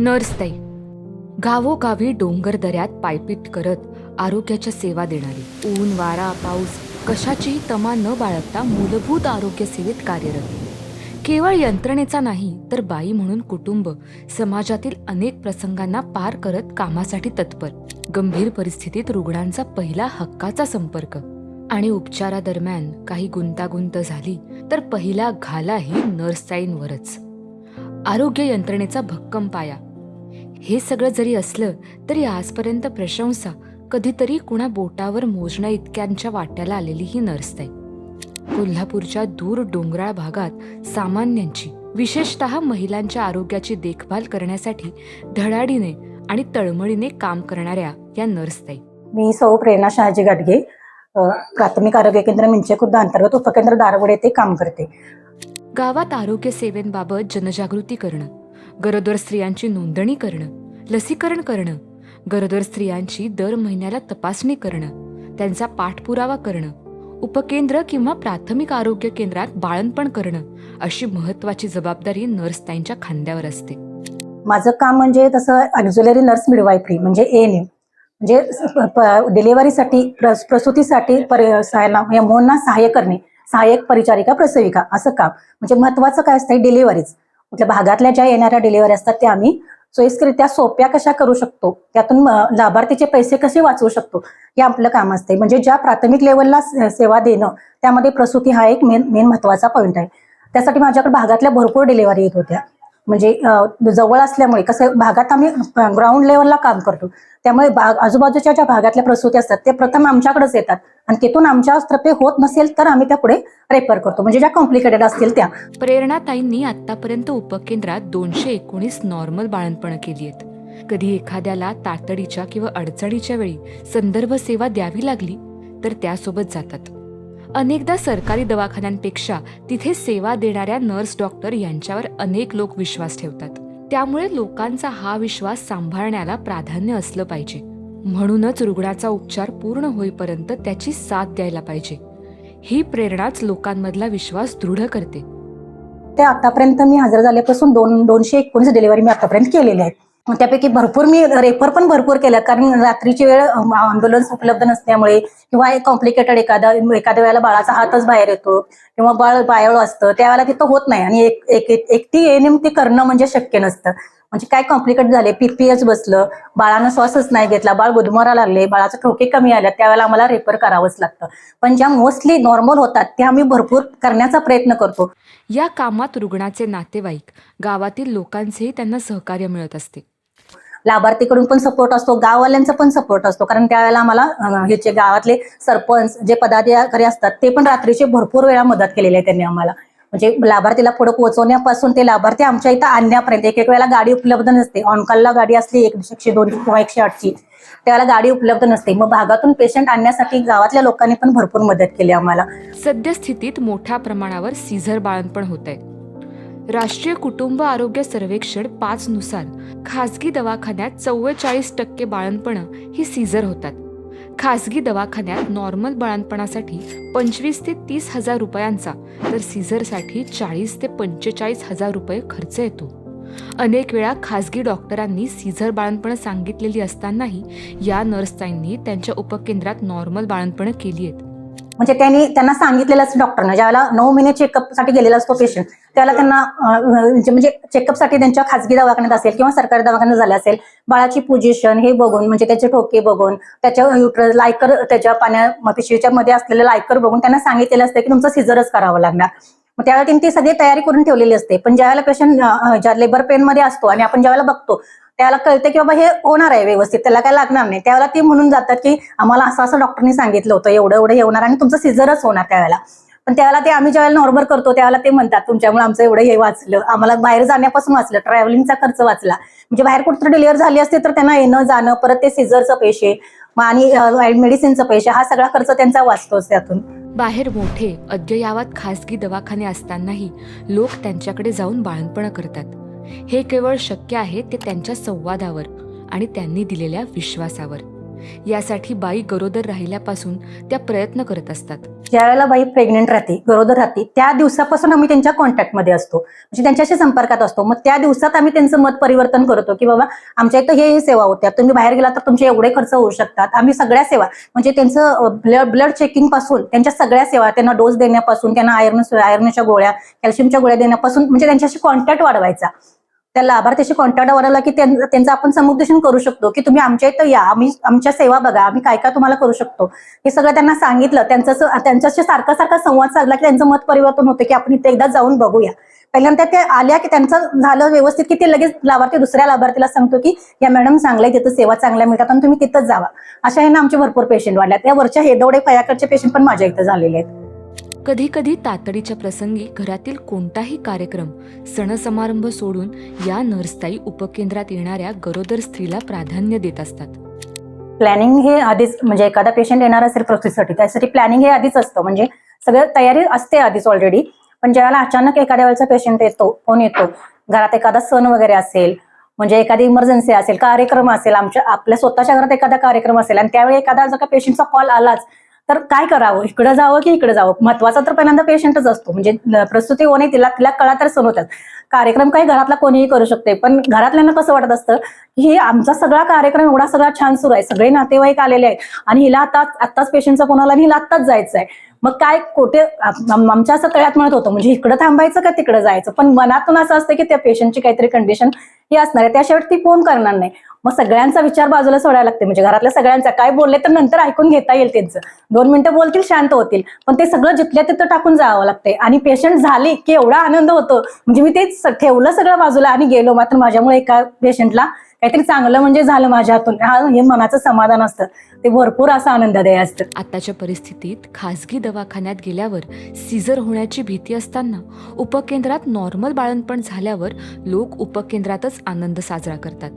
नर्सताई गावोगावी डोंगर दऱ्यात पायपीट करत आरोग्याच्या सेवा देणारी ऊन वारा पाऊस कशाचीही तमा न बाळगता मूलभूत आरोग्य सेवेत कार्यरत. केवळ यंत्रणेचा नाही तर बाई म्हणून कुटुंब समाजातील अनेक प्रसंगांना पार करत कामासाठी तत्पर. गंभीर परिस्थितीत रुग्णांचा पहिला हक्काचा संपर्क. आणि उपचारादरम्यान काही गुंतागुंत झाली तर पहिला घालाही नर्सताईंवरच आरोग्य यंत्रणेचा भक्कम पाया हे सगळं जरी असलं तरी आजपर्यंत प्रशंसा कधीतरी कुणा बोटावर मोजण्या इतक्यांच्या वाट्याला आलेली ही नर्सताई कोल्हापूरच्या दूर डोंगराळ भागात सामान्यांची विशेषतः महिलांच्या आरोग्याची देखभाल करण्यासाठी धडाडीने आणि तळमळीने काम करणाऱ्या या नर्सताई मी सौ प्रेरणा शहाजी गाडगे प्राथमिक आरोग्य केंद्र मिंचे खुर्द अंतर्गत उपकेंद्र दारवड येथे काम करते. गावात आरोग्य सेवेंबाबत जनजागृती करणं गरोदर स्त्रियांची नोंदणी करणं लसीकरण करणं गरोदर स्त्रियांची दर महिन्याला तपासणी करणं त्यांचा पाठपुरावा करणं उपकेंद्र किंवा प्राथमिक आरोग्य केंद्रात बाळणपण करणं अशी महत्वाची जबाबदारी नर्स ताईंच्या खांद्यावर असते. माझं काम म्हणजे तसं ऑक्झिलरी नर्स मिडवायफरी म्हणजे ए एन एम म्हणजे डिलिव्हरीसाठी प्रसूतीसाठी पर- म्हणजे मुलांना सहाय्य करणे सहाय्यक परिचारिका प्रसविका असं काम. म्हणजे महत्वाचं काय असतं डिलिव्हरीज कुठल्या भागातल्या ज्या येणाऱ्या डिलिव्हरी असतात त्या आम्ही सोयीस्करित्या सोप्या कशा करू शकतो? त्यातून लाभार्थीचे पैसे कसे वाचवू शकतो? हे आपलं काम असते. म्हणजे ज्या प्राथमिक लेवलला सेवा देणं त्यामध्ये प्रसूती हा एक मेन मेन महत्त्वाचा पॉईंट आहे. त्यासाठी माझ्याकडे भागातल्या भरपूर डिलेवरी येत होत्या. म्हणजे जवळ असल्यामुळे कसं भागात आम्ही ग्राउंड लेवलला काम करतो. त्यामुळे बाग आजूबाजूच्या ज्या भागातल्या प्रसूती असतात ते प्रथम आमच्याकडेच येतात. आणि तिथून आमच्या तर्फे होत नसेल तर आम्ही त्या पुढे रेफर करतो. म्हणजे ज्या कॉम्प्लिकेटेड असतील त्या. प्रेरणाताईंनी आतापर्यंत उपकेंद्रात दोनशे एकोणीस नॉर्मल बाळणपण केली आहेत. कधी एखाद्याला तातडीच्या किंवा अडचणीच्या वेळी संदर्भ सेवा द्यावी लागली तर त्यासोबत जातात. अनेकदा सरकारी दवाखान्यांपेक्षा तिथे सेवा देणाऱ्या नर्स डॉक्टर यांच्यावर अनेक लोक विश्वास ठेवतात. त्यामुळे लोकांचा हा विश्वास सांभाळण्याला प्राधान्य असलं पाहिजे. म्हणूनच रुग्णाचा उपचार पूर्ण होईपर्यंत त्याची साथ द्यायला पाहिजे. ही प्रेरणाच लोकांमधला विश्वास दृढ करते. ते आतापर्यंत मी हजर झाल्यापासून दोन दोनशे एकोणीस डिलिव्हरी मी आतापर्यंत केलेल्या आहेत. त्यापैकी भरपूर मी रेफर पण भरपूर केल्या कारण रात्रीची वेळ अँब्युलन्स उपलब्ध नसल्यामुळे किंवा एक कॉम्प्लिकेटेड एखादा एखाद्या वेळेला बाळाचा हातच बाहेर येतो किंवा बाळ बायळ असतं त्यावेळेला तिथं होत नाही. आणि एक एक एक- एकटी एनएम ते करणं म्हणजे शक्य नसतं. म्हणजे काय कॉम्प्लिकेट झाले पीपीएच बसलं. बाळानं श्वासच नाही घेतला. बाळ गुदमरा लागले बाळाचे ठोके कमी आले त्यावेळेला आम्हाला रेफर करावंच लागतं. पण ज्या मोस्टली नॉर्मल होतात त्या आम्ही भरपूर करण्याचा प्रयत्न करतो. या कामात रुग्णाचे नातेवाईक गावातील लोकांचेही त्यांना सहकार्य मिळत असते. लाभार्थीकडून पण सपोर्ट असतो. गाववाल्यांचा पण सपोर्ट असतो. कारण त्यावेळेला आम्हाला ह्याचे गावातले सरपंच जे पदाधिकारी असतात ते पण रात्रीचे भरपूर वेळा मदत केलेली आहे त्यांनी आम्हाला. म्हणजे लाभार्थीला पुढे पोहोचवण्यापासून ते लाभार्थी आमच्या इथं आणण्यापर्यंत एक एक वेळेला गाडी उपलब्ध नसते. ऑनकॉलला गाडी असली एक एकशे दोन किंवा एकशे आठची त्यावेळेला गाडी उपलब्ध नसते. मग भागातून पेशंट आणण्यासाठी गावातल्या लोकांनी पण भरपूर मदत केली आम्हाला. सद्यस्थितीत मोठ्या प्रमाणावर सीझर बाळणपण होत आहे राष्ट्रीय कुटुंब आरोग्य सर्वेक्षण पाच नुसार खासगी दवाखान्यात चव्वेचाळीस टक्के बाळणपणं ही सीझर होतात. खासगी दवाखान्यात नॉर्मल बाळणपणासाठी पंचवीस ते तीस हजार रुपयांचा तर सीझरसाठी चाळीस ते पंचेचाळीस हजार रुपये खर्च येतो. अनेक वेळा खासगी डॉक्टरांनी सीझर बाळणपणं सांगितलेली असतानाही या नर्सताईंनी त्यांच्या उपकेंद्रात नॉर्मल बाळणपणं केली आहेत. म्हणजे त्यांनी त्यांना सांगितलेलं असतं डॉक्टरनं ज्यावेळेला नऊ महिने चेकअपसाठी गेलेला असतो पेशंट त्याला त्यांना म्हणजे चेकअप चेकअपसाठी त्यांच्या खासगी दवाखान्यात असेल किंवा सरकारी दवाखान्यात झाले असेल बाळाची पोझिशन हे बघून म्हणजे त्याचे ठोके बघून त्याच्या युट्रस लायकर त्याच्या पाण्या पिशवीच्या मध्ये असलेलं लायकर बघून त्यांना सांगितलेलं असतं की तुमचं सिझरच करावं लागणार. मग त्यावेळेला त्यांनी ती सगळी तयारी करून ठेवलेली असते. पण ज्यावेळेला पेशंट ज्या लेबर पेन मध्ये असतो आणि आपण ज्यावेळेला बघतो त्याला कळतं की बाबा हे होणार आहे व्यवस्थित त्याला काय लागणार नाही. त्यावेळेला ते म्हणून जातात की आम्हाला असं असं डॉक्टरनी सांगितलं होतं एवढं एवढं हे होणार आणि तुमचं सिझरच होणार त्यावेळेला. पण त्यावेळेला ते आम्ही ज्यावेळेला नॉर्मल करतो त्यावेळेला ते म्हणतात तुमच्यामुळे आमचं एवढं हे वाचलं आम्हाला बाहेर जाण्यापासून वाचलं ट्रॅव्हलिंगचा खर्च वाचला. म्हणजे बाहेर कुठं डिलिव्हर झाली असते तर त्यांना येणं जाणं परत ते सिझरचं पैसे आणि मेडिसिनचं पैसे हा सगळा खर्च त्यांचा वाचतोच त्यातून. बाहेर मोठे अद्ययावत खासगी दवाखाने असतानाही लोक त्यांच्याकडे जाऊन बाळणपण करतात. हे केवळ शक्य आहे ते त्यांच्या संवादावर आणि त्यांनी दिलेल्या विश्वासावर. यासाठी बाई गरोदर राहिल्यापासून त्या प्रयत्न करत असतात. ज्या वेळेला बाई प्रेग्नेंट राहते गरोदर राहते त्या दिवसापासून आम्ही त्यांच्या कॉन्टॅक्टमध्ये असतो. म्हणजे त्यांच्याशी संपर्कात असतो. मग त्या दिवसात आम्ही त्यांचं मत परिवर्तन करतो की बाबा आमच्या इथं हे हे सेवा होत्या. तुम्ही बाहेर गेला तर तुमचे एवढे खर्च होऊ शकतात. आम्ही सगळ्या सेवा म्हणजे त्यांचं ब्लड ब्लड चेकिंगपासून त्यांच्या सगळ्या सेवा त्यांना डोस देण्यापासून त्यांना आयर्न आयर्नच्या गोळ्या कॅल्शियमच्या गोळ्या देण्यापासून म्हणजे त्यांच्याशी कॉन्टॅक्ट वाढवायचा. त्या लाभार्थ्याशी कॉन्टॅक्ट वाढवला की त्यांचं आपण समुपदेशन करू शकतो की तुम्ही आमच्या इथं या आम्ही आमच्या सेवा बघा आम्ही काय काय तुम्हाला करू शकतो. हे सगळं त्यांना सांगितलं त्यांचं त्यांच्याशी सारखा सारखा संवाद साधला की त्यांचं मत परिवर्तन होतं की आपण इथे एकदा जाऊन बघूया. पहिल्यांदा ते आल्या की त्यांचं झालं व्यवस्थित की ते लगेच लाभार्थी दुसऱ्या लाभार्थीला सांगतो की या मॅडम चांगल्या तिथं सेवा चांगल्या मिळतात आणि तुम्ही तिथंच जावा. अशा ह्यानं आमचे भरपूर पेशंट वाढल्या त्या वरच्या हेदवडे फयाकडचे पेशंट पण माझ्या इथं झालेले आहेत. कधी कधी तातडीच्या प्रसंगी घरातील कोणताही कार्यक्रम सण समारंभ सोडून या नर्सताई उपकेंद्रात येणाऱ्या गरोदर स्त्रीला प्राधान्य देत असतात. प्लॅनिंग हे आधीच म्हणजे एखादा पेशंट येणार असेल प्रोसेससाठी त्यासाठी प्लॅनिंग हे आधीच असतं. म्हणजे सगळं तयारी असते आधीच ऑलरेडी पण ज्यावेळेला अचानक एखाद्या वेळेचा पेशंट येतो फोन येतो घरात एखादा सण वगैरे असेल म्हणजे एखादी इमर्जन्सी असेल कार्यक्रम असेल आमच्या आपल्या स्वतःच्या घरात एखादा कार्यक्रम असेल आणि त्यावेळी एखादा जर का पेशंटचा कॉल आलाच तर काय करावं? इकडं जावं की इकडे जावं? महत्त्वाचा तर पहिल्यांदा पेशंटच असतो. म्हणजे ल- प्रसूती होणे तिला तिला कळा तर सण होतात. कार्यक्रम काही घरातला कोणीही करू शकते. पण घरातल्यांना कसं वाटत असतं की हे आमचा सगळा कार्यक्रम एवढा सगळा छान सुरू आहे. सगळे नातेवाईक आलेले आहेत. आणि हिला आता आत्ताच पेशंटचा कोणाला आणि हिला आत्ताच जायचं आहे. मग काय कोठे आमच्या असं तळ्यात म्हणत होतं. म्हणजे इकडं थांबायचं का तिकडं जायचं? पण मनातून असं असतं की त्या पेशंटची काहीतरी कंडिशन ही असणार आहे त्याशिवाय ती फोन करणार नाही. मग सगळ्यांचा विचार बाजूला सोडायला लागते म्हणजे घरातल्या सगळ्यांचा. काय बोलले तर नंतर ऐकून घेता येईल त्यांचं. दोन मिनिटं बोलतील शांत होतील. पण ते सगळं जिथल्या तिथं टाकून जावं लागते आणि पेशंट झाले की एवढा आनंद होतो. म्हणजे मी तेच ठेवलं सगळं बाजूला आणि गेलो. मात्र माझ्यामुळे एका पेशंटला काहीतरी चांगलं म्हणजे झालं माझ्या हातून. हा हे मनाचं समाधान असतं. ते भरपूर असं आनंददायी असतं. आताच्या परिस्थितीत खासगी दवाखान्यात गेल्यावर सीझर होण्याची भीती असताना उपकेंद्रात नॉर्मल बाळंतपण झाल्यावर लोक उपकेंद्रातच आनंद साजरा करतात.